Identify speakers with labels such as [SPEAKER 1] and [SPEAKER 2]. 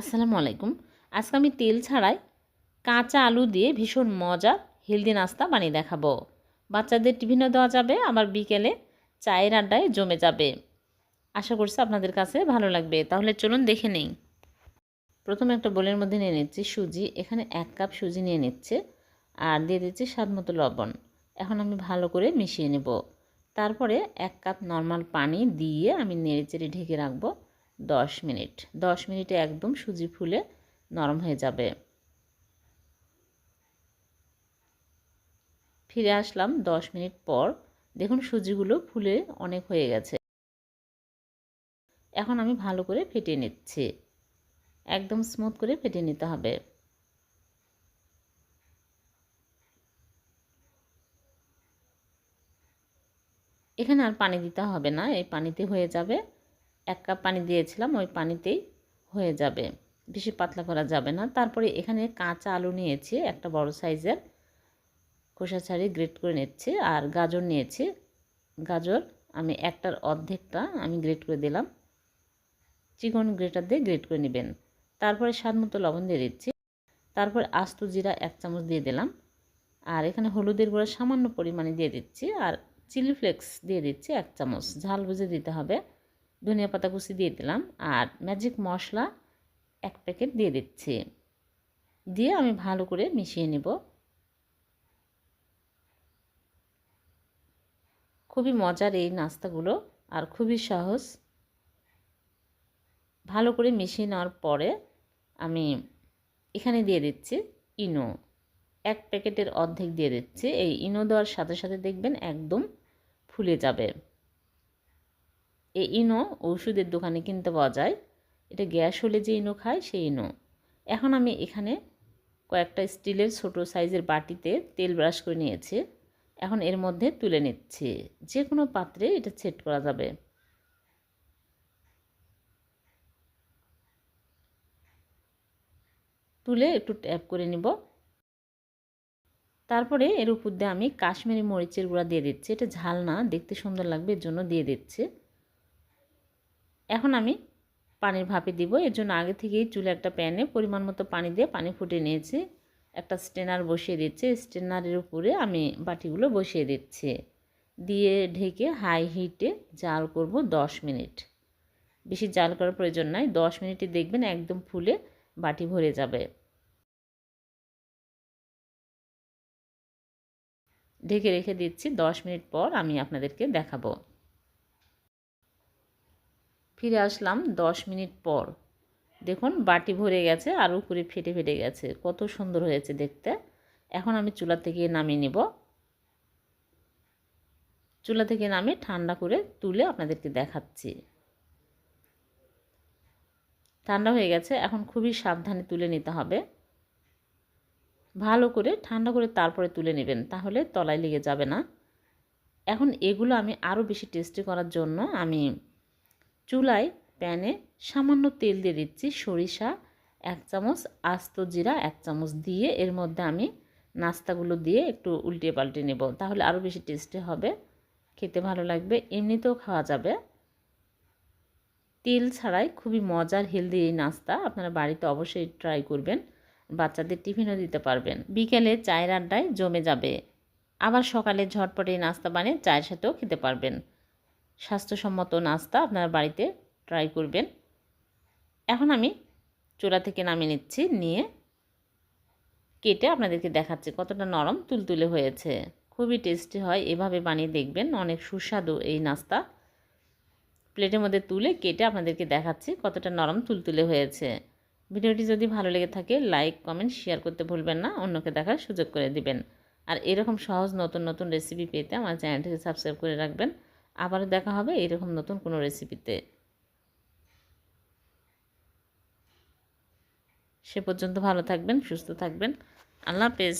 [SPEAKER 1] আসসালামু আলাইকুম। আজকে আমি তেল ছাড়াই কাঁচা আলু দিয়ে ভীষণ মজার হেলদি নাস্তা বানিয়ে দেখাবো। বাচ্চাদের টিফিনও দেওয়া যাবে, আবার বিকেলে চায়ের আড্ডায় জমে যাবে। আশা করছি আপনাদের কাছে ভালো লাগবে। তাহলে চলুন দেখে নেই। প্রথমে একটা বোলের মধ্যে নিয়ে নিচ্ছি সুজি। এখানে এক কাপ সুজি নিয়ে নিচ্ছে আর দিয়ে দিচ্ছি স্বাদ মতো লবণ। এখন আমি ভালো করে মিশিয়ে নেব। তারপরে এক কাপ নর্মাল পানি দিয়ে আমি নেড়ে চেড়ে ঢেকে রাখব। দশ মিনিট। দশ মিনিটে একদম সুজি ফুলে নরম হয়ে যাবে। ফিরে আসলাম দশ মিনিট পর। দেখুন, সুজিগুলো ফুলে অনেক হয়ে গেছে। এখন আমি ভালো করে ফেটিয়ে নিচ্ছি। একদম স্মুথ করে ফেটিয়ে নিতে হবে। এখানে আর পানি দিতে হবে না, এই পানিতে হয়ে যাবে। এক কাপ পানি দিয়েছিলাম, ওই পানিতেই হয়ে যাবে। বেশি পাতলা করা যাবে না। তারপরে এখানে কাঁচা আলু নিয়েছি, একটা বড় সাইজের। খোসা ছাড়ি গ্রেট করে নিচ্ছি, আর গাজর নিয়েছি। গাজর আমি একটার অর্ধেকটা আমি গ্রেট করে দিলাম। চিকন গ্রেটার দিয়ে গ্রেট করে নেবেন। তারপরে স্বাদ মতো লবণ দিয়ে দিচ্ছি। তারপর আস্ত জিরা এক চামচ দিয়ে দিলাম। আর এখানে হলুদের গুঁড়া সামান্য পরিমাণে দিয়ে দিচ্ছি। আর চিলি ফ্লেক্স দিয়ে দিচ্ছি এক চামচ। ঝাল বুঝে দিতে হবে। ধনিয়া পাতা কুচি দিয়ে দিলাম আর ম্যাজিক মশলা এক প্যাকেট দিয়ে দিচ্ছি। দিয়ে আমি ভালো করে মিশিয়ে নেব। খুবই মজার এই নাস্তাগুলো আর খুবই সহজ। ভালো করে মিশিয়ে নেওয়ার পরে আমি এখানে দিয়ে দিচ্ছি ইনো। এক প্যাকেটের অর্ধেক দিয়ে দিচ্ছি। এই ইনো দেওয়ার সাথে সাথে দেখবেন একদম ফুলে যাবে। এই ইনো ওষুধের দোকানে কিনতে পাওয়া যায়। এটা গ্যাস হলে যে ইনো খায়, সেই ইনো। এখন আমি এখানে কয়েকটা স্টিলের ছোট সাইজের বাটিতে তেল ব্রাশ করে নিয়েছি। এখন এর মধ্যে তুলে নিচ্ছি। যে কোনো পাত্রে এটা সেট করা যাবে। তুলে একটু ট্যাপ করে নিব। তারপরে এর উপর দিয়ে আমি কাশ্মীরি মরিচের গুঁড়া দিয়ে দিচ্ছি। এটা ঝাল না, দেখতে সুন্দর লাগবে, এর জন্য দিয়ে দিচ্ছি। এখন আমি পানির ভাপে দিব। এর জন্য আগে থেকেই চুলে একটা প্যানে পরিমাণ মতো পানি দিয়ে পানি ফুটে নিয়েছি। একটা স্টেনার বসিয়ে দিচ্ছি। স্টেনারের উপরে আমি বাটিগুলো বসিয়ে দিচ্ছি। দিয়ে ঢেকে হাই হিটে জাল করব দশ মিনিট। বেশি জাল করার প্রয়োজন নাই। দশ মিনিটে দেখবেন একদম ফুলে বাটি ভরে যাবে। ঢেকে রেখে দিচ্ছি। দশ মিনিট পর আমি আপনাদেরকে দেখাবো। ফিরে আসলাম দশ মিনিট পর। দেখুন, বাটি ভরে গেছে আর উপরে ফেটে ফেটে গেছে। কত সুন্দর হয়েছে দেখতে। এখন আমি চুলা থেকে নামিয়ে নিব। চুলা থেকে নামিয়ে ঠান্ডা করে তুলে আপনাদেরকে দেখাচ্ছি। ঠান্ডা হয়ে গেছে, এখন খুবই সাবধানে তুলে নিতে হবে। ভালো করে, ঠান্ডা করে তারপরে তুলে নেবেন, তাহলে তলায় লেগে যাবে না। এখন এগুলো আমি আরও বেশি টেস্টি করার জন্য আমি চুলায় প্যানে সামান্য তেল দিয়ে দিচ্ছি সরিষা, এক চামচ আস্ত জিরা, এক চামচ দিয়ে। এর মধ্যে আমি নাস্তাগুলো দিয়ে একটু উল্টে পাল্টে নেব, তাহলে আরও বেশি টেস্টি হবে, খেতে ভালো লাগবে, এমনিতেও খাওয়া যাবে। তেল ছাড়াই খুবই মজার হেলদি এই নাস্তা, আপনারা বাড়িতে অবশ্যই ট্রাই করবেন, বাচ্চাদের টিফিনও দিতে পারবেন। বিকেলে চায়ের আড্ডায় জমে যাবে, আবার সকালে ঝটপটে নাস্তা বানিয়ে চায়ের সাথেও খেতে পারবেন। স্বাস্থ্যসম্মত নাস্তা আপনার বাড়িতে ট্রাই করবেন। এখন আমি চোলা থেকে নামিয়ে নিচ্ছি, নিয়ে কেটে আপনাদেরকে দেখাচ্ছি কতটা নরম তুলতুলে হয়েছে। খুবই টেস্টি হয়, এভাবে বানিয়ে দেখবেন অনেক সুস্বাদু এই নাস্তা। প্লেটের মধ্যে তুলে কেটে আপনাদেরকে দেখাচ্ছি কতটা নরম তুলতুলে হয়েছে। ভিডিওটি যদি ভালো লেগে থাকে লাইক কমেন্ট শেয়ার করতে ভুলবেন না, অন্যকে দেখার সুযোগ করে দিবেন। আর এরকম সহজ নতুন নতুন রেসিপি পেতে আমার চ্যানেলটিকে সাবস্ক্রাইব করে রাখবেন। আবারও দেখা হবে এরকম নতুন কোনো রেসিপিতে সে পর্যন্ত ভালো থাকবেন, সুস্থ থাকবেন। আল্লাহ হাফেজ।